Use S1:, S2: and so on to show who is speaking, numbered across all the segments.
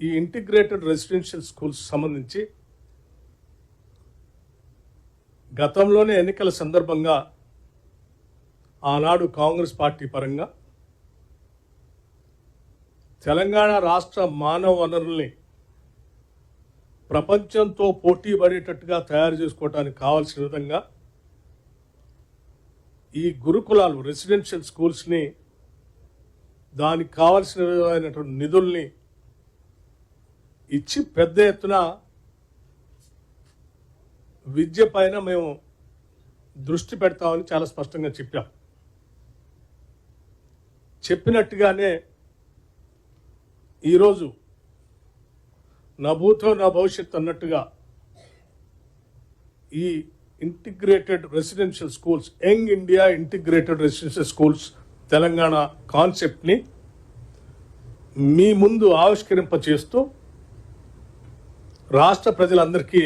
S1: ఈ integrated residential schools సంబంధించి గతంలోనే ఎన్నికల సందర్భంగా ఆనాడు కాంగ్రెస్ పార్టీ పరంగా తెలంగాణ రాష్ట్ర మానవ వనరుల్ని ప్రపంచంతో పోటీ పడేటట్టుగా తయారు చేసుకోవడానికి కావాల్సిన విధంగా ఈ గురుకులాలు రెసిడెన్షియల్ స్కూల్స్ని దానికి కావాల్సిన విధమైనటువంటి నిధుల్ని ఇచ్చి పెద్ద ఎత్తున విద్య పైన మేము దృష్టి పెడతామని చాలా స్పష్టంగా చెప్పాం. చెప్పినట్టుగానే ఈరోజు నా భూతో నా భవిష్యత్ అన్నట్టుగా ఈ integrated residential schools young India integrated residential schools Telangana కాన్సెప్ట్ని మీ ముందు ఆవిష్కరింప చేస్తూ రాష్ట్ర ప్రజలందరికీ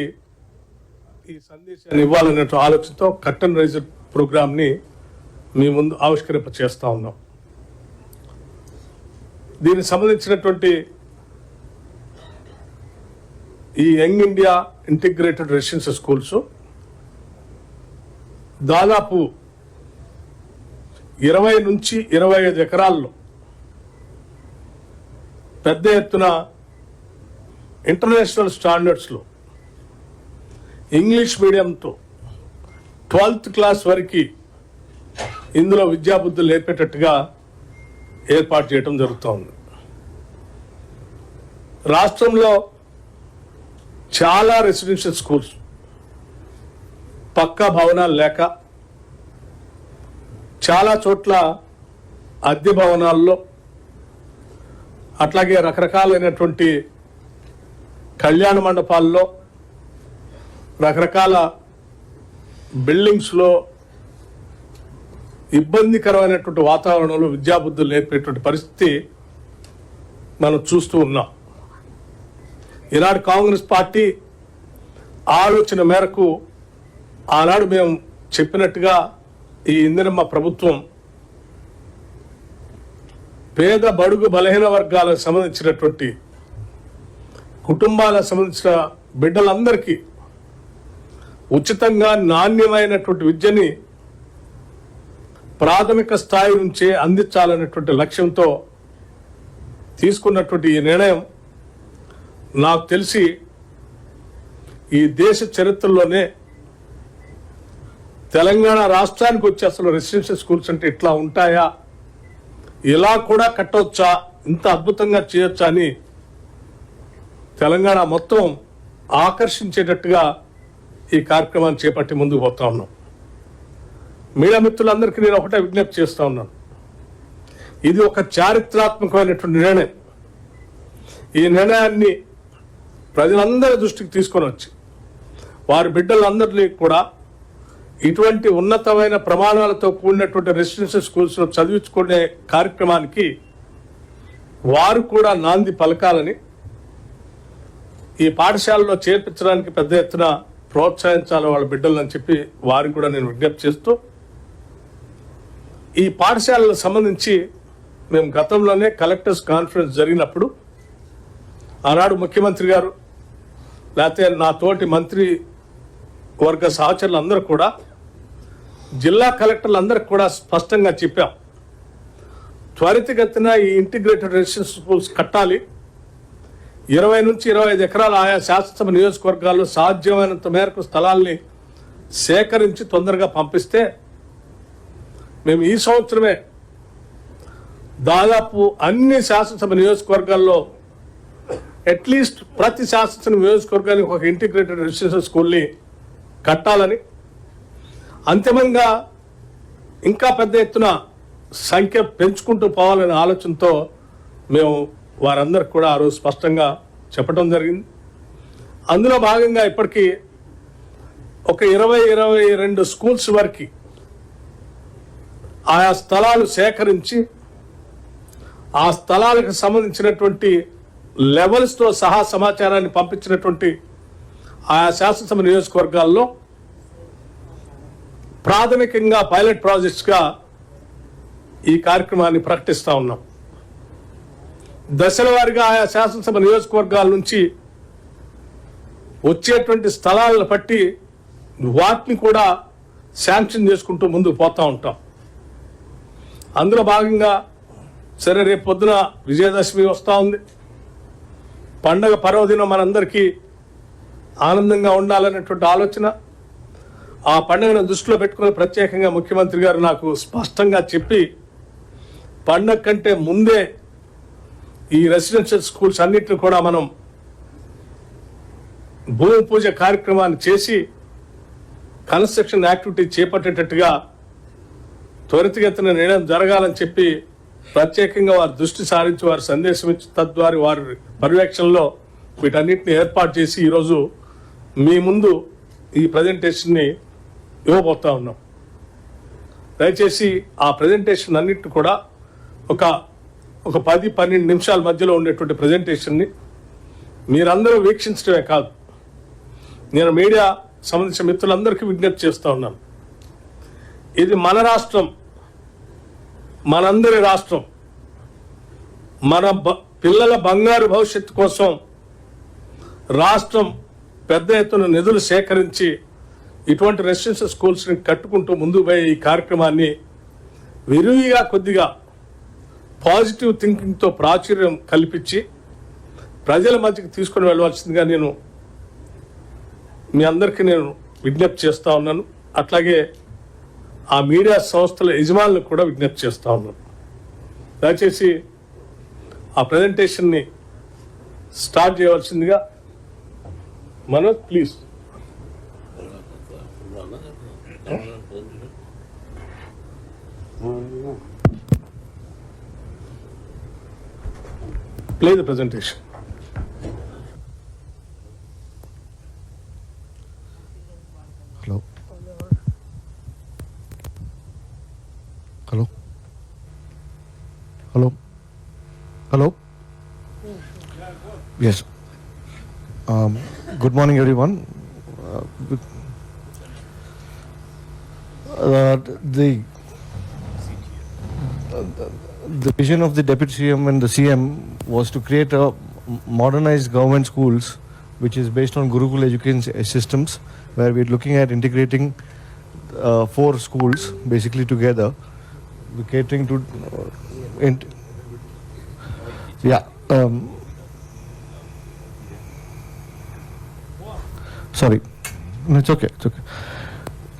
S1: ఈ సందేశాన్ని ఇవ్వాలనే ఆలోచనతో కట్టన్ రైజర్ ప్రోగ్రామ్ని మీ ముందు ఆవిష్కరింప చేస్తూ ఉన్నాం. దీనికి సంబంధించినటువంటి ఈ young India integrated residential schools దాదాపు ఇరవై నుంచి ఇరవై ఐదు ఎకరాల్లో పెద్ద ఎత్తున ఇంటర్నేషనల్ స్టాండర్డ్స్లో ఇంగ్లీష్ మీడియంతో ట్వెల్త్ క్లాస్ వరకు ఇందులో విద్యాబుద్ధులు నేర్పేటట్టుగా ఏర్పాటు చేయడం జరుగుతోంది. రాష్ట్రంలో చాలా రెసిడెన్షియల్ స్కూల్స్ పక్కా భవనాలు లేక చాలా చోట్ల అద్దె భవనాల్లో అట్లాగే రకరకాలైనటువంటి కళ్యాణ మండపాల్లో రకరకాల బిల్డింగ్స్లో ఇబ్బందికరమైనటువంటి వాతావరణంలో విద్యాబుద్ధులు నేర్పేటువంటి పరిస్థితి మనం చూస్తూ ఉన్నాం. ఈనాడు కాంగ్రెస్ పార్టీ ఆలోచన మేరకు ఆనాడు మేము చెప్పినట్టుగా ఈ ఇందిరమ్మ ప్రభుత్వం పేద బడుగు బలహీన వర్గాలకు సంబంధించినటువంటి కుటుంబాలకు సంబంధించిన బిడ్డలందరికీ ఉచితంగా నాణ్యమైనటువంటి విద్యని ప్రాథమిక స్థాయి నుంచే అందించాలనేటువంటి లక్ష్యంతో తీసుకున్నటువంటి ఈ నిర్ణయం నాకు తెలిసి ఈ దేశ చరిత్రలోనే తెలంగాణ రాష్ట్రానికి వచ్చి అసలు రెసిడెన్షియల్ స్కూల్స్ అంటే ఇట్లా ఉంటాయా? ఇలా కూడా కట్టవచ్చా ఇంత అద్భుతంగా చేయొచ్చా అని తెలంగాణ మొత్తం ఆకర్షించేటట్టుగా ఈ కార్యక్రమాన్ని చేపట్టి ముందుకు పోతా ఉన్నాం. మీడియా మిత్రులందరికీ నేను ఒకటే విజ్ఞప్తి చేస్తూ ఉన్నాను. ఇది ఒక చారిత్రాత్మకమైనటువంటి నిర్ణయం. ఈ నిర్ణయాన్ని ప్రజలందరి దృష్టికి తీసుకొని వచ్చి వారి బిడ్డలందరినీ కూడా ఇటువంటి ఉన్నతమైన ప్రమాణాలతో కూడినటువంటి రెసిడెన్షియల్ స్కూల్స్లో చదివించుకునే కార్యక్రమానికి వారు కూడా నాంది పలకాలని ఈ పాఠశాలలో చేర్పించడానికి పెద్ద ఎత్తున ప్రోత్సహించాలి వాళ్ళ బిడ్డలని చెప్పి వారికి కూడా నేను విజ్ఞప్తి చేస్తూ ఈ పాఠశాలకు సంబంధించి మేము గతంలోనే కలెక్టర్స్ కాన్ఫరెన్స్ జరిగినప్పుడు ఆనాడు ముఖ్యమంత్రి గారు లేకపోతే నా తోటి మంత్రి వర్గ సహచరులందరూ కూడా జిల్లా కలెక్టర్లు అందరికి కూడా స్పష్టంగా చెప్పాం. త్వరితగతిన ఈ ఇంటిగ్రేటెడ్ రెసిడెన్షియల్ స్కూల్స్ కట్టాలి. ఇరవై నుంచి ఇరవై ఐదు ఎకరాల ఆయా శాసనసభ నియోజకవర్గాల్లో సాధ్యమైనంత మేరకు స్థలాల్ని సేకరించి తొందరగా పంపిస్తే మేము ఈ సంవత్సరమే దాదాపు అన్ని శాసనసభ నియోజకవర్గాల్లో అట్లీస్ట్ ప్రతి శాసనసభ నియోజకవర్గానికి ఒక ఇంటిగ్రేటెడ్ రెసిడెన్షియల్ స్కూల్ని కట్టాలని అంతిమంగా ఇంకా పెద్ద ఎత్తున సంఖ్య పెంచుకుంటూ పోవాలనే ఆలోచనతో మేము వారందరికి కూడా ఆ రోజు స్పష్టంగా చెప్పడం జరిగింది. అందులో భాగంగా ఇప్పటికీ ఒక ఇరవై ఇరవై రెండు స్కూల్స్ వరకు ఆయా స్థలాలు సేకరించి ఆ స్థలాలకు సంబంధించినటువంటి లెవెల్స్తో సహా సమాచారాన్ని పంపించినటువంటి ఆయా శాసనసభ నియోజకవర్గాల్లో ప్రాథమికంగా పైలట్ ప్రాజెక్ట్స్గా ఈ కార్యక్రమాన్ని ప్రకటిస్తా ఉన్నాం. దశల వారిగా ఆయా శాసనసభ నియోజకవర్గాల నుంచి వచ్చేటువంటి స్థలాలను బట్టి వాటిని కూడా శాంక్షన్ చేసుకుంటూ ముందుకు పోతూ ఉంటాం. అందులో భాగంగా సరే రేపు పొద్దున విజయదశమి వస్తూ ఉంది. పండగ పర్వదినం మనందరికీ ఆనందంగా ఉండాలనేటువంటి ఆలోచన. ఆ పండుగను దృష్టిలో పెట్టుకుని ప్రత్యేకంగా ముఖ్యమంత్రి గారు నాకు స్పష్టంగా చెప్పి పండగ కంటే ముందే ఈ రెసిడెన్షియల్ స్కూల్స్ అన్నిటిని కూడా మనం భూమి పూజ కార్యక్రమాన్ని చేసి కన్స్ట్రక్షన్ యాక్టివిటీ చేపట్టేటట్టుగా త్వరితగతిన నిర్ణయం జరగాలని చెప్పి ప్రత్యేకంగా వారి దృష్టి సారించి వారి సందేశం ఇచ్చి తద్వారా వారి పర్యవేక్షణలో వీటన్నిటిని ఏర్పాటు చేసి ఈరోజు మీ ముందు ఈ ప్రజెంటేషన్ని ఇవ్వబోతా ఉన్నాం. దయచేసి ఆ ప్రజెంటేషన్ అన్నిటిని కూడా ఒక ఒక పది పన్నెండు నిమిషాల మధ్యలో ఉండేటువంటి ప్రజెంటేషన్ని మీరందరూ వీక్షించడమే కాదు. నేను మీడియా సంబంధించిన మిత్రులందరికీ విజ్ఞప్తి చేస్తూ ఉన్నాను. ఇది మన రాష్ట్రం మనందరి రాష్ట్రం. మన బ- పిల్లల బంగారు భవిష్యత్తు కోసం రాష్ట్రం పెద్ద ఎత్తున నిధులు సేకరించి ఇటువంటి రెసిడెన్షియల్ స్కూల్స్ని కట్టుకుంటూ ముందుకు పోయే ఈ కార్యక్రమాన్ని విరివిగా కొద్దిగా పాజిటివ్ థింకింగ్తో ప్రాచుర్యం కల్పించి ప్రజల మధ్యకి తీసుకొని వెళ్ళవలసిందిగా నేను మీ అందరికీ నేను విజ్ఞప్తి చేస్తూ ఉన్నాను. అట్లాగే ఆ మీడియా సంస్థల యజమానులకు కూడా విజ్ఞప్తి చేస్తూ ఉన్నాను. దయచేసి ఆ ప్రజెంటేషన్ని స్టార్ట్ చేయవలసిందిగా Manoj please. Play the presentation.
S2: Hello. Hello. Hello. Hello. Yes. Um, good morning, everyone. Uh, the the vision of the deputy CM and the CM was to create a modernized government schools, which is based on Gurukul education systems, where we're looking at integrating uh, four schools basically together, catering to. Uh, int- yeah. Um, sorry, no, it's okay. It's okay.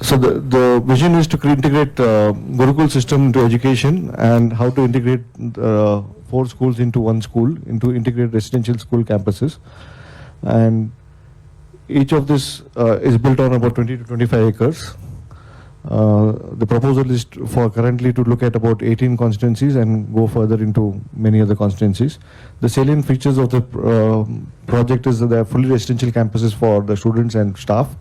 S2: So the, the vision is to integrate uh, Gurukul system into education and how to integrate uh, four schools into one school, into integrated residential school campuses. And each of this uh, is built on about 20 to 25 acres. Uh, the proposal is for currently to look at about 18 constituencies and go further into many other constituencies. The salient features of the uh, project is that they are fully residential campuses for the students and staff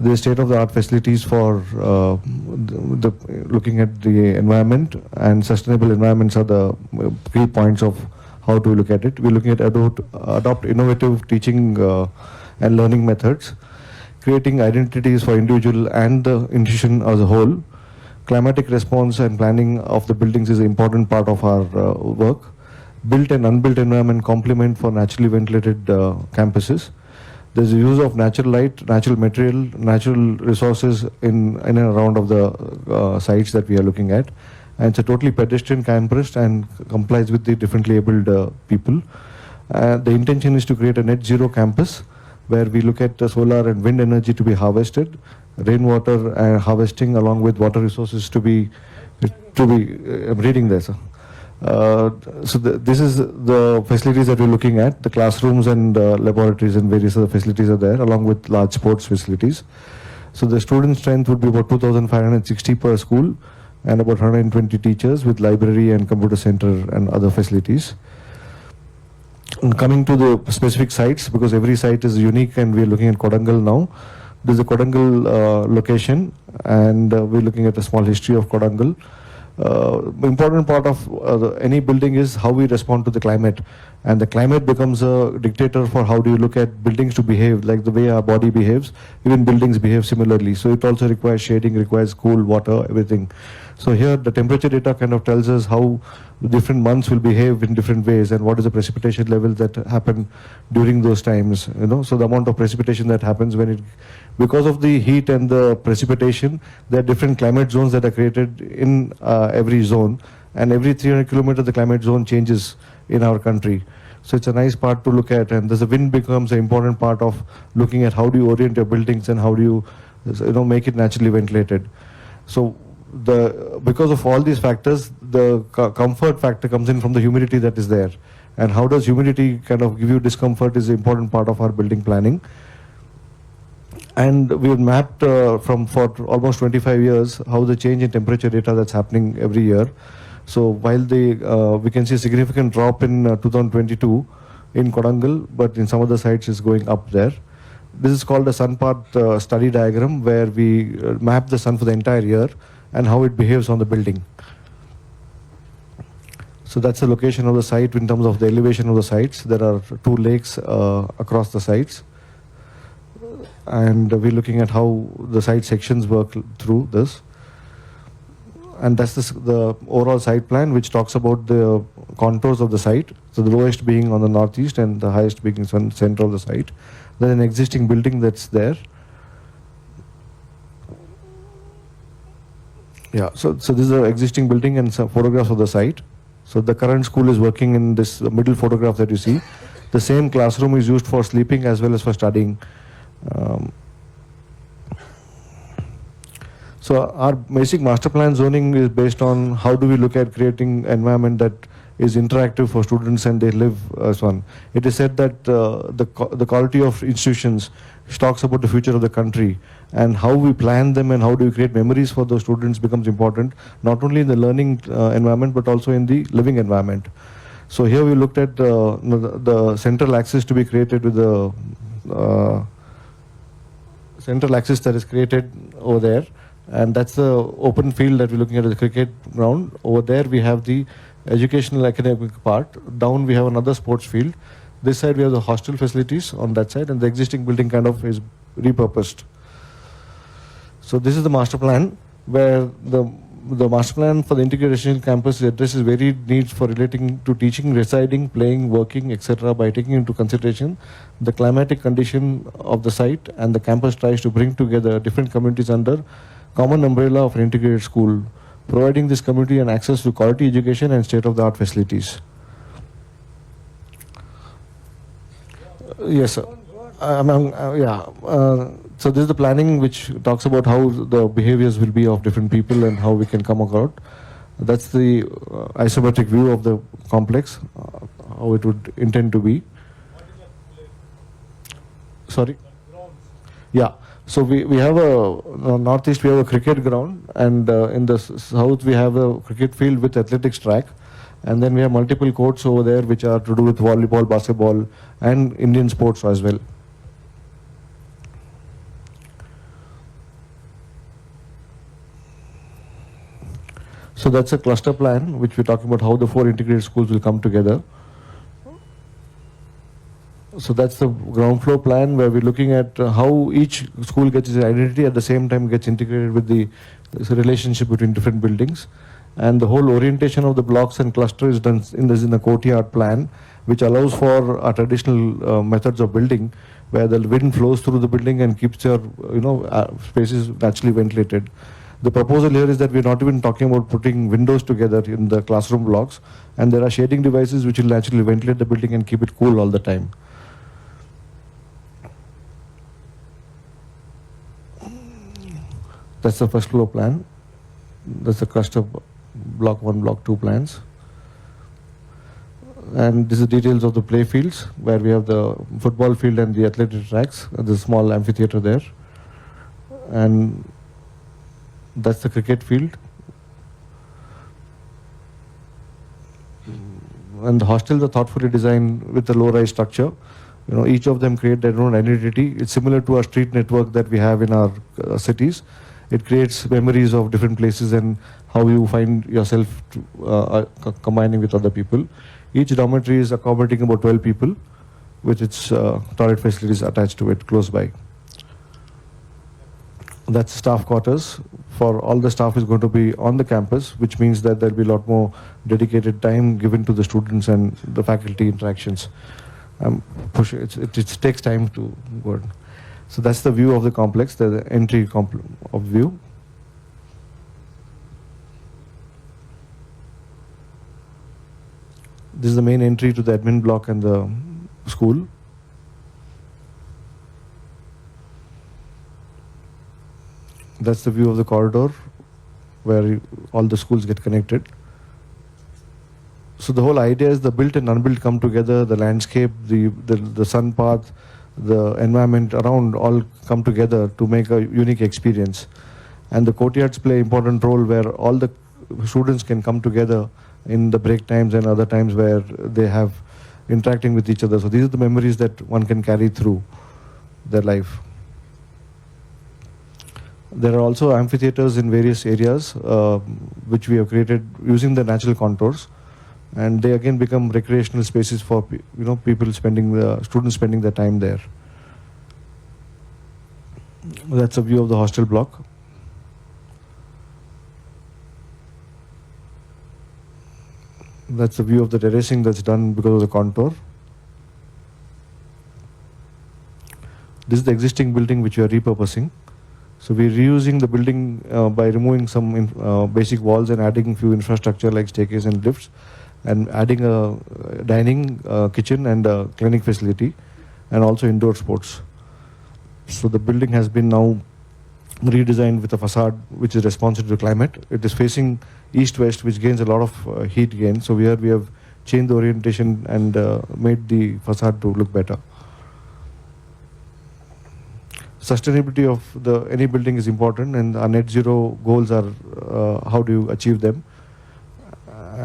S2: the state of the art facilities for uh, the, the looking at the environment and sustainable environments are the uh, key points of how to look at it. We're looking at adopt, adopt innovative teaching uh, and learning methods creating identities for individual and the institution as a whole. Climatic response and planning of the buildings is an important part of our uh, work. Built and unbuilt environment complement for naturally ventilated uh, campuses there's a use of natural light, natural material, natural resources in, in and around of the uh, sites that we are looking at. And it's a totally pedestrian campus and complies with the differently abled uh, people. Uh, the intention is to create a net zero campus where we look at the solar and wind energy to be harvested, rainwater uh, harvesting along with water resources to be, to be, uh, I'm reading there, sir. Uh, so the, this is the facilities that we're looking at. The classrooms and uh, laboratories and various other facilities are there, along with large sports facilities. So the student strength would be about 2,560 per school, and about 120 teachers with library and computer center and other facilities. And coming to the specific sites, because every site is unique, and we're looking at Kodangal now. This is the Kodangal uh, location, and uh, we're looking at a small history of Kodangal. Uh, important part of uh, any building is how we respond to the climate, and the climate becomes a dictator for how do you look at buildings to behave, like the way our body behaves. Even buildings behave similarly. So it also requires shading, requires cool water, everything. So here the temperature data kind of tells us how different months will behave in different ways and what is the precipitation level that happen during those times. You know, so the amount of precipitation that happens when it, because of the heat and the precipitation, there are different climate zones that are created in uh, every zone, and every 300 kilometers the climate zone changes in our country. So it's a nice part to look at, and the wind becomes an important part of looking at how do you orient your buildings and how do you, you know, make it naturally ventilated. So the because of all these factors, the co- comfort factor comes in from the humidity that is there, and how does humidity kind of give you discomfort is an important part of our building planning. And we've mapped uh, from for almost 25 years how the change in temperature data that's happening every year. So while the uh, we can see a significant drop in uh, 2022 in Kodangal, but in some other sites is going up there. This is called a sun path uh, study diagram where we uh, map the sun for the entire year and how it behaves on the building. So that's the location of the site in terms of the elevation of the sites. There are two lakes uh, across the sites and we're looking at how the site sections work through this. And that's the, the overall site plan, which talks about the contours of the site. So the lowest being on the northeast and the highest being in center of the site. Then an existing building that's there. Yeah, so, so this is an existing building and some photographs of the site. So the current school is working in this middle photograph that you see. The same classroom is used for sleeping as well as for studying. Um, so our basic master plan zoning is based on how do we look at creating environment that is interactive for students and they live as one. It is said that uh, the the quality of institutions talks about the future of the country and how we plan them and how do we create memories for those students becomes important not only in the learning uh, environment but also in the living environment. So here we looked at uh, the, the central axis to be created with the uh, central axis that is created over there and that's the open field that we're looking at the cricket ground. Over there we have the educational academic part. Down we have another sports field. This side we have the hostel facilities on that side and the existing building kind of is repurposed. So this is the master plan where the the master plan for the residential campus addresses varied needs for relating to teaching, residing, playing, working, etc. by taking into consideration the climatic condition of the site and the campus tries to bring together different communities under common umbrella of an integrated school, providing this community an access to quality education and state-of-the-art facilities. Yes, sir. Um, uh, yeah. Uh, so this is the planning which talks about how the behaviors will be of different people and how we can come about. That's the uh, isometric view of the complex, uh, how it would intend to be. Sorry. Yeah. So we, we have a northeast we have a cricket ground and uh, in the south we have a cricket field with athletics track and then we have multiple courts over there which are to do with volleyball, basketball and Indian sports as well. So that's a cluster plan which we're talking about how the four integrated schools will come together. So that's the ground floor plan where we're looking at uh, how each school gets its identity at the same time gets integrated with the relationship between different buildings. And the whole orientation of the blocks and cluster is done in this in the courtyard plan, which allows for our traditional uh, methods of building, where the wind flows through the building and keeps your you know uh, spaces naturally ventilated. The proposal here is that we're not even talking about putting windows together in the classroom blocks, and there are shading devices which will naturally ventilate the building and keep it cool all the time. That's the first floor plan. That's the cluster block one, block two plans. And this is details of the play fields where we have the football field and the athletic tracks, and the small amphitheater there. And that's the cricket field. And the hostels are thoughtfully designed with a low-rise structure. You know, each of them create their own identity. It's similar to our street network that we have in our uh, cities. It creates memories of different places and how you find yourself to, uh, uh, combining with other people. Each dormitory is accommodating about 12 people with its uh, toilet facilities attached to it close by. That's staff quarters. For all the staff is going to be on the campus, which means that there'll be a lot more dedicated time given to the students and the faculty interactions. Um, push it, it, it takes time to go. So that's the view of the complex, the entry compl- of view. This is the main entry to the admin block and the school. That's the view of the corridor where all the schools get connected. So the whole idea is the built and unbuilt come together, the landscape, the, the, the sun path, the environment around all come together to make a unique experience. And the courtyards play important role where all the students can come together in the break times and other times where they have interacting with each other. So these are the memories that one can carry through their life. There are also amphitheaters in various areas uh, which we have created using the natural contours, and they again become recreational spaces for you know people spending the students spending their time there. That's a view of the hostel block. That's a view of the terracing that's done because of the contour. This is the existing building which we are repurposing. So we're reusing the building uh, by removing some uh, basic walls and adding few infrastructure like staircase and lifts, and adding a dining, uh, kitchen, and a clinic facility, and also indoor sports. So the building has been now redesigned with a facade which is responsive to climate. It is facing east-west, which gains a lot of uh, heat gain. So here we have changed the orientation and uh, made the facade to look better. Sustainability of the any building is important, and our net zero goals are uh, how do you achieve them.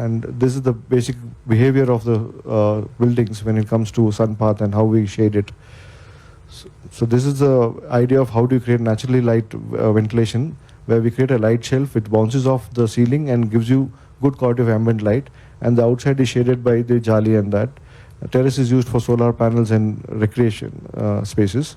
S2: And this is the basic behavior of the uh, buildings when it comes to sun path and how we shade it. So, so this is the idea of how do you create naturally light uh, ventilation, where we create a light shelf which bounces off the ceiling and gives you good quality of ambient light, and the outside is shaded by the jali and that. A terrace is used for solar panels and recreation uh, spaces.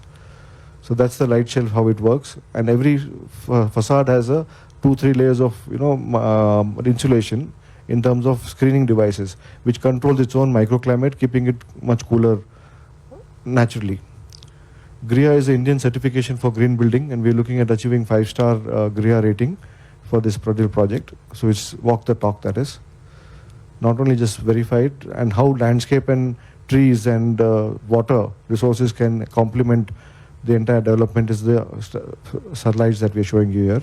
S2: So that's the light shelf how it works, and every fa- facade has a two three layers of you know um, insulation in terms of screening devices, which controls its own microclimate, keeping it much cooler naturally. GRIA is the Indian certification for green building, and we're looking at achieving five-star uh, GRIA rating for this project. So it's walk the talk, that is. Not only just verified, and how landscape and trees and uh, water resources can complement the entire development is the st- slides that we're showing you here.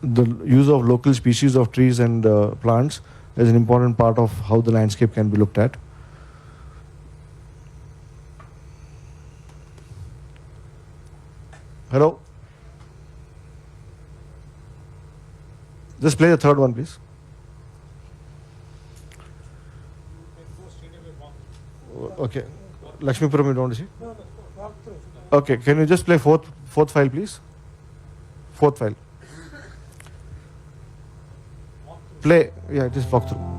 S2: The use of local species of trees and uh, plants is an important part of how the landscape can be looked at. Hello? Just play the third one, please. Okay. Lakshmipuram, you don't want to see? Okay, can you just play fourth fourth file, please? Fourth file. Play, yeah, just walk through.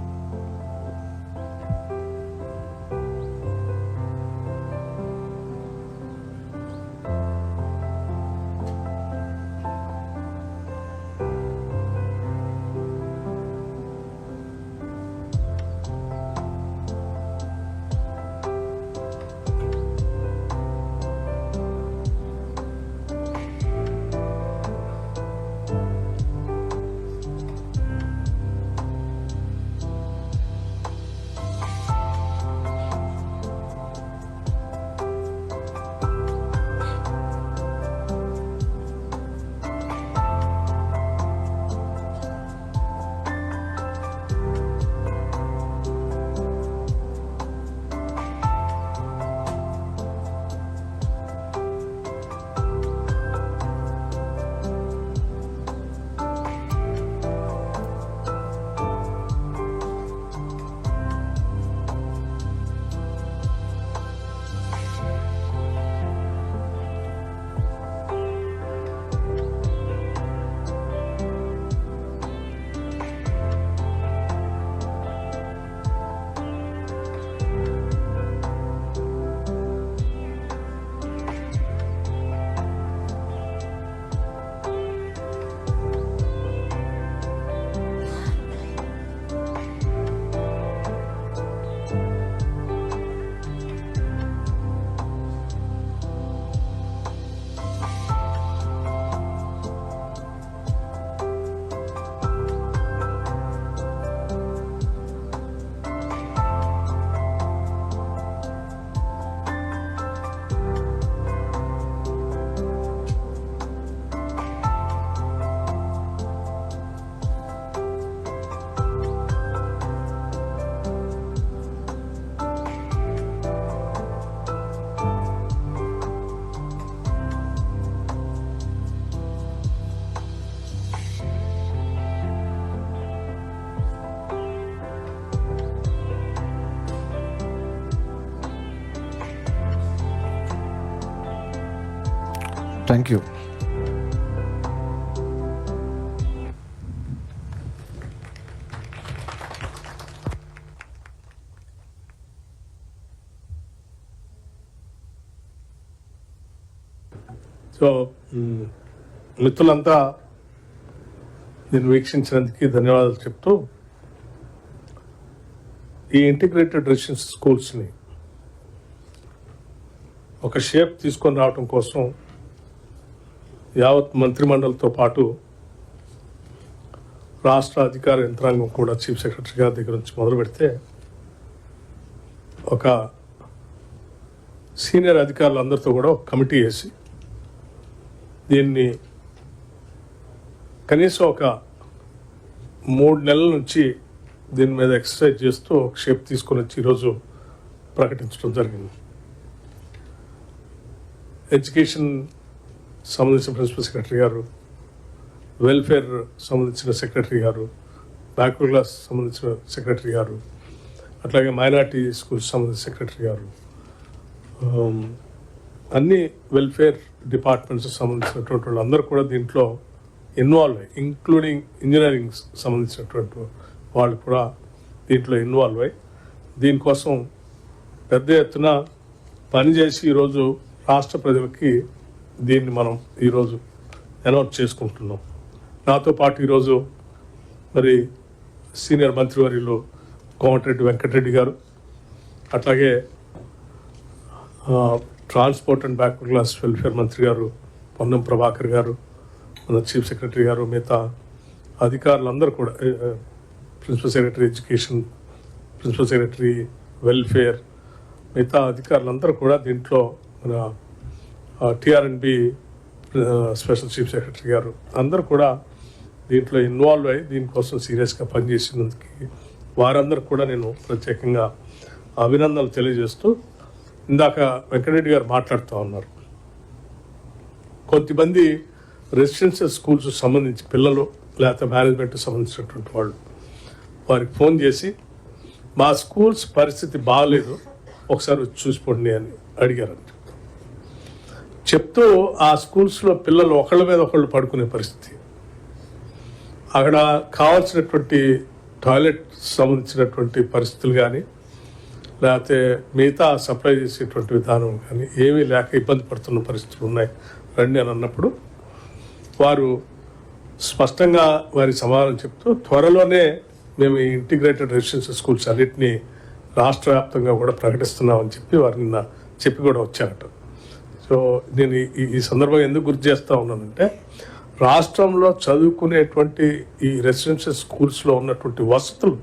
S2: Thank you
S1: so మిత్రులంతా దీన్ని వీక్షించినందుకు ధన్యవాదాలు చెప్తూ ఈ integrated residence స్కూల్స్ని ఒక shape తీసుకొని రావటం కోసం యావత్ మంత్రిమండలితో పాటు రాష్ట్ర అధికార యంత్రాంగం కూడా చీఫ్ సెక్రటరీ గారి దగ్గర నుంచి మొదలు పెడితే ఒక సీనియర్ అధికారులందరితో కూడా ఒక కమిటీ వేసి దీన్ని కనీసం ఒక మూడు నెలల నుంచి దీని మీద ఎక్సర్సైజ్ చేస్తూ ఒక షేప్ తీసుకొని వచ్చి ఈరోజు ప్రకటించడం జరిగింది. ఎడ్యుకేషన్ సంబంధించిన ప్రిన్సిపల్ సెక్రటరీ గారు వెల్ఫేర్ సంబంధించిన సెక్రటరీ గారు బ్యాక్వర్డ్ క్లాస్ సంబంధించిన సెక్రటరీ గారు అట్లాగే మైనార్టీ స్కూల్స్ సంబంధించిన సెక్రటరీ గారు అన్ని వెల్ఫేర్ డిపార్ట్మెంట్స్ సంబంధించినటువంటి వాళ్ళు అందరూ కూడా దీంట్లో ఇన్వాల్వ్ అయ్యి ఇంక్లూడింగ్ ఇంజనీరింగ్ సంబంధించినటువంటి వాళ్ళు కూడా దీంట్లో ఇన్వాల్వ్ అయ్యి దీనికోసం పెద్ద ఎత్తున పనిచేసి ఈరోజు రాష్ట్ర ప్రజలకి దీన్ని మనం ఈరోజు అనౌన్స్ చేసుకుంటున్నాం. నాతో పాటు ఈరోజు మరి సీనియర్ మంత్రివర్యులు కోమటిరెడ్డి వెంకటరెడ్డి గారు అట్లాగే transport and backward class welfare మంత్రి గారు పొన్నం ప్రభాకర్ గారు మన చీఫ్ సెక్రటరీ గారు మిగతా అధికారులందరూ కూడా principal secretary education principal secretary welfare మిగతా అధికారులందరూ కూడా దీంట్లో మన టిఆర్ఎన్బి స్పెషల్ చీఫ్ సెక్రటరీ గారు అందరూ కూడా దీంట్లో ఇన్వాల్వ్ అయ్యి దీనికోసం సీరియస్గా పనిచేసినందుకు వారందరూ కూడా నేను ప్రత్యేకంగా అభినందనలు తెలియజేస్తూ ఇందాక వెంకటరెడ్డి గారు మాట్లాడుతూ ఉన్నారు. కొంతమంది రెసిడెన్షియల్ స్కూల్స్ సంబంధించి పిల్లలు లేకపోతే మేనేజ్మెంట్ సంబంధించినటువంటి వాళ్ళు వారికి ఫోన్ చేసి మా స్కూల్స్ పరిస్థితి బాగాలేదు ఒకసారి చూసిపోండి అని అడిగారంట. చెప్తూ ఆ స్కూల్స్లో పిల్లలు ఒకళ్ళ మీద ఒకళ్ళు పడుకునే పరిస్థితి. అక్కడ కావాల్సినటువంటి టాయిలెట్ సంబంధించినటువంటి పరిస్థితులు కానీ లేకపోతే మిగతా సప్లై చేసేటువంటి విధానం కానీ ఏమీ లేక ఇబ్బంది పడుతున్న పరిస్థితులు ఉన్నాయి. రండి అని అన్నప్పుడు వారు స్పష్టంగా వారి సమాధానం చెప్తూ త్వరలోనే మేము ఈ ఇంటిగ్రేటెడ్ రెసిడెన్షియల్ స్కూల్స్ అన్నింటినీ రాష్ట్ర వ్యాప్తంగా కూడా ప్రకటిస్తున్నామని చెప్పి వారు నిన్న చెప్పి కూడా వచ్చారట. సో నేను ఈ- ఈ సందర్భంగా ఎందుకు గుర్తు చేస్తూ ఉన్నానంటే రాష్ట్రంలో చదువుకునేటువంటి ఈ రెసిడెన్షియల్ స్కూల్స్లో ఉన్నటువంటి వసతులు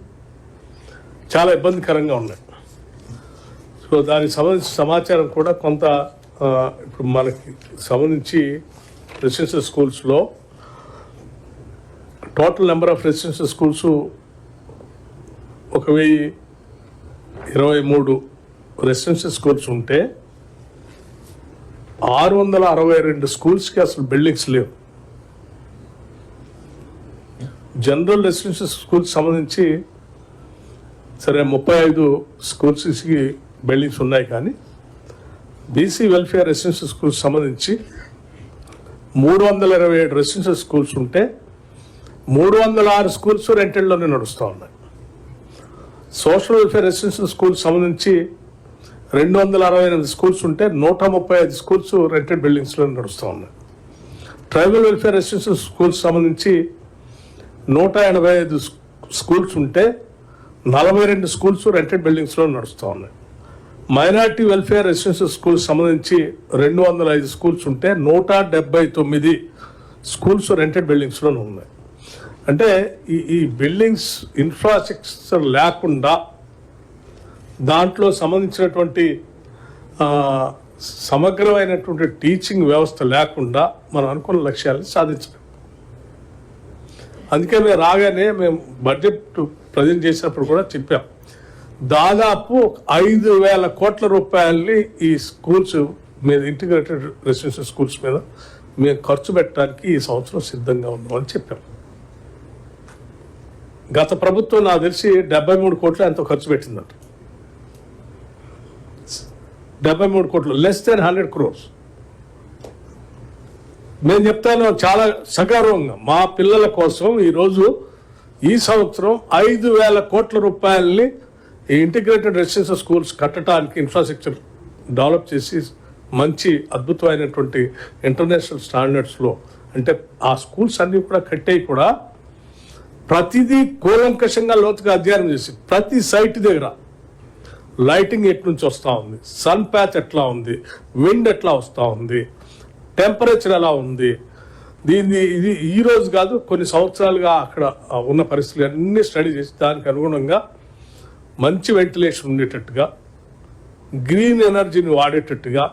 S1: చాలా ఇబ్బందికరంగా ఉన్నాయి. సో దానికి సంబంధించిన సమాచారం కూడా కొంత ఇప్పుడు మనకి సంబంధించి రెసిడెన్షియల్ స్కూల్స్లో total number of residential schools ఒక వెయ్యి ఇరవై మూడు రెసిడెన్షియల్ స్కూల్స్ ఉంటే ఆరు వందల అరవై రెండు స్కూల్స్కి అసలు బిల్డింగ్స్ లేవు. జనరల్ రెసిడెన్షియల్ స్కూల్స్ సంబంధించి సరే ముప్పై ఐదు స్కూల్స్కి బిల్డింగ్స్ ఉన్నాయి కానీ బీసీ వెల్ఫేర్ రెసిడెన్షియల్ స్కూల్స్ సంబంధించి మూడు వందల ఇరవై ఏడు రెసిడెన్షియల్ స్కూల్స్ ఉంటే మూడు వందల ఆరు స్కూల్స్ రెంటెడ్లోనే నడుస్తూ ఉన్నాయి. సోషల్ వెల్ఫేర్ రెసిడెన్షియల్ స్కూల్స్ సంబంధించి రెండు వందల అరవై ఎనిమిది స్కూల్స్ ఉంటే నూట ముప్పై ఐదు స్కూల్స్ రెంటెడ్ బిల్డింగ్స్లో నడుస్తూ ఉన్నాయి. ట్రైబల్ వెల్ఫేర్ రెసిడెన్షియల్ స్కూల్స్ సంబంధించి నూట ఎనభై ఐదు స్కూల్స్ ఉంటే నలభై రెండు స్కూల్స్ రెంటెడ్ బిల్డింగ్స్లో నడుస్తూ ఉన్నాయి. మైనార్టీ వెల్ఫేర్ రెసిడెన్షియల్ స్కూల్స్ సంబంధించి రెండు వందల ఐదు స్కూల్స్ ఉంటే నూట డెబ్బై తొమ్మిది స్కూల్స్ రెంటెడ్ బిల్డింగ్స్లోనే ఉన్నాయి. అంటే ఈ ఈ బిల్డింగ్స్ ఇన్ఫ్రాస్ట్రక్చర్ లేకుండా దాంట్లో సంబంధించినటువంటి సమగ్రమైనటువంటి టీచింగ్ వ్యవస్థ లేకుండా మనం అనుకున్న లక్ష్యాలను సాధించలేము అందుకే మేము రాగానే మేము బడ్జెట్ ప్రజెంట్ చేసినప్పుడు కూడా చెప్పాం. దాదాపు ఐదు వేల కోట్ల రూపాయల్ని ఈ స్కూల్స్ మీద ఇంటిగ్రేటెడ్ రెసిడెన్షియల్ స్కూల్స్ మీద మేము ఖర్చు పెట్టడానికి ఈ సంవత్సరం సిద్ధంగా ఉన్నామని చెప్పాం. గత ప్రభుత్వం నాకు తెలిసి డెబ్బై మూడు కోట్లు ఎంతో ఖర్చు పెట్టిందంట. డెబ్బై మూడు కోట్లు లెస్ దెన్ హండ్రెడ్ క్రోర్స్ నేను చెప్తాను చాలా సగౌరవంగా. మా పిల్లల కోసం ఈరోజు ఈ సంవత్సరం ఐదు వేల కోట్ల రూపాయలని ఈ ఇంటిగ్రేటెడ్ రెసిడెన్షియల్ స్కూల్స్ కట్టడానికి ఇన్ఫ్రాస్ట్రక్చర్ డెవలప్ చేసి మంచి అద్భుతమైనటువంటి ఇంటర్నేషనల్ స్టాండర్డ్స్లో అంటే ఆ స్కూల్స్ అన్నీ కూడా కట్టేవి కూడా ప్రతిదీ కూలంకషంగా లోతుగా అధ్యయనం చేసి ప్రతి సైట్ దగ్గర లైటింగ్ ఎట్నుంచి వస్తూ ఉంది? సన్ ప్యాచ్ ఎట్లా ఉంది? విండ్ ఎట్లా వస్తూ ఉంది? టెంపరేచర్ ఎలా ఉంది? దీన్ని ఇది ఈ రోజు కాదు కొన్ని సంవత్సరాలుగా అక్కడ ఉన్న పరిస్థితులు అన్ని స్టడీ చేసి దానికి అనుగుణంగా మంచి వెంటిలేషన్ ఉండేటట్టుగా గ్రీన్ ఎనర్జీని వాడేటట్టుగా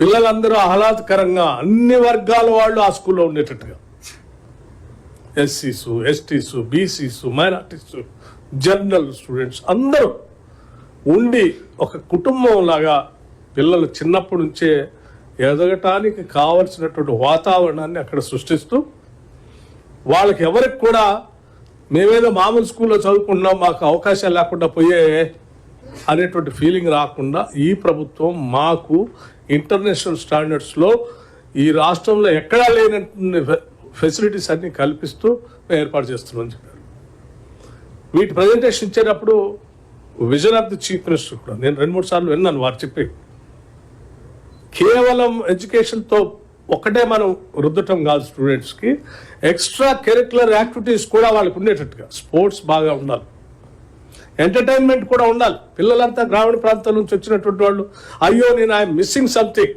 S1: పిల్లలందరూ ఆహ్లాదకరంగా అన్ని వర్గాల వాళ్ళు ఆ స్కూల్లో ఉండేటట్టుగా. ఎస్సీసు STs BCs minorities general students అందరూ ఉండి ఒక కుటుంబం లాగా పిల్లలు చిన్నప్పటి నుంచే ఎదగటానికి కావలసినటువంటి వాతావరణాన్ని అక్కడ సృష్టిస్తూ వాళ్ళకి ఎవరికి కూడా మేమేదో మామూలు స్కూల్లో చదువుకుంటున్నాం మాకు అవకాశాలు లేకుండా పోయే అనేటువంటి ఫీలింగ్ రాకుండా ఈ ప్రభుత్వం మాకు ఇంటర్నేషనల్ స్టాండర్డ్స్లో ఈ రాష్ట్రంలో ఎక్కడా లేనటువంటి ఫెసిలిటీస్ అన్ని కల్పిస్తూ మేము ఏర్పాటు చేస్తున్నామని చెప్పారు. వీటి ప్రజెంటేషన్ ఇచ్చేటప్పుడు vision of the chief minister కూడా. నేను రెండు మూడు సార్లు విన్నాను వారు చెప్పి కేవలం ఎడ్యుకేషన్తో ఒకటే మనం రుద్దటం కాదు స్టూడెంట్స్కి ఎక్స్ట్రా కెరిక్యులర్ యాక్టివిటీస్ కూడా వాళ్ళకి ఉండేటట్టుగా. స్పోర్ట్స్ బాగా ఉండాలి. ఎంటర్టైన్మెంట్ కూడా ఉండాలి. పిల్లలంతా గ్రామీణ ప్రాంతాల నుంచి వచ్చినటువంటి వాళ్ళు అయ్యో నేను ఐఎమ్ మిస్సింగ్ సంథింగ్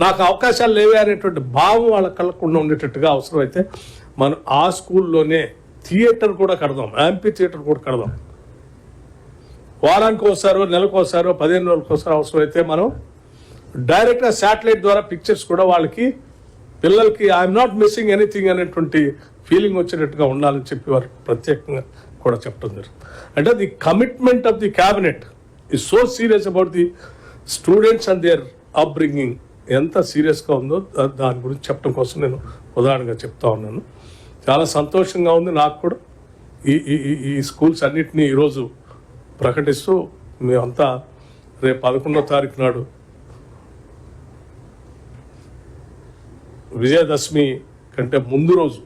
S1: నాకు అవకాశాలు లేవే అనేటువంటి భావం వాళ్ళ కళ్ళకుండా ఉండేటట్టుగా అవసరమైతే మనం ఆ స్కూల్లోనే థియేటర్ కూడా కడదాం. యాంపీ థియేటర్ కూడా కడదాం. వారానికి ఒకసారో నెలకు ఒకసారో పదిహేను రోజులకు ఒకసారి అవసరమైతే మనం డైరెక్ట్గా శాటిలైట్ ద్వారా పిక్చర్స్ కూడా వాళ్ళకి పిల్లలకి ఐఎమ్ నాట్ మిస్సింగ్ ఎనీథింగ్ అనేటువంటి ఫీలింగ్ వచ్చేటట్టుగా ఉండాలని చెప్పి వారు ప్రత్యేకంగా కూడా చెప్పడం జరుగుతుంది. అంటే the commitment of the cabinet ఈ so serious about the students and their upbringing. ఎంత సీరియస్గా ఉందో దాని గురించి చెప్పడం కోసం నేను ఉదాహరణగా చెప్తా ఉన్నాను. చాలా సంతోషంగా ఉంది నాకు కూడా. ఈ ఈ ఈ- ఈ స్కూల్స్ అన్నిటినీ ఈరోజు ప్రకటిస్తూ మేమంతా రేపు పదకొండో తారీఖు నాడు విజయదశమి కంటే ముందు రోజు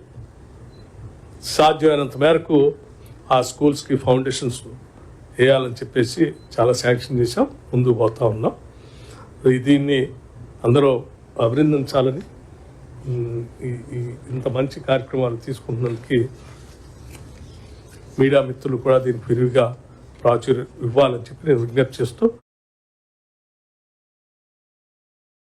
S1: సాధ్యమైనంత మేరకు ఆ స్కూల్స్కి ఫౌండేషన్స్ వేయాలని చెప్పేసి చాలా శాంక్షన్ చేసాం ముందుకు పోతా ఉన్నాం. దీన్ని అందరూ అభినందించాలని ఇంత మంచి కార్యక్రమాలు తీసుకుంటున్నందుకు మీడియా మిత్రులు కూడా దీనికి విరివిగా ప్రాచుర్యం ఇవ్వాలని చెప్పి నేను విజ్ఞప్తి చేస్తూ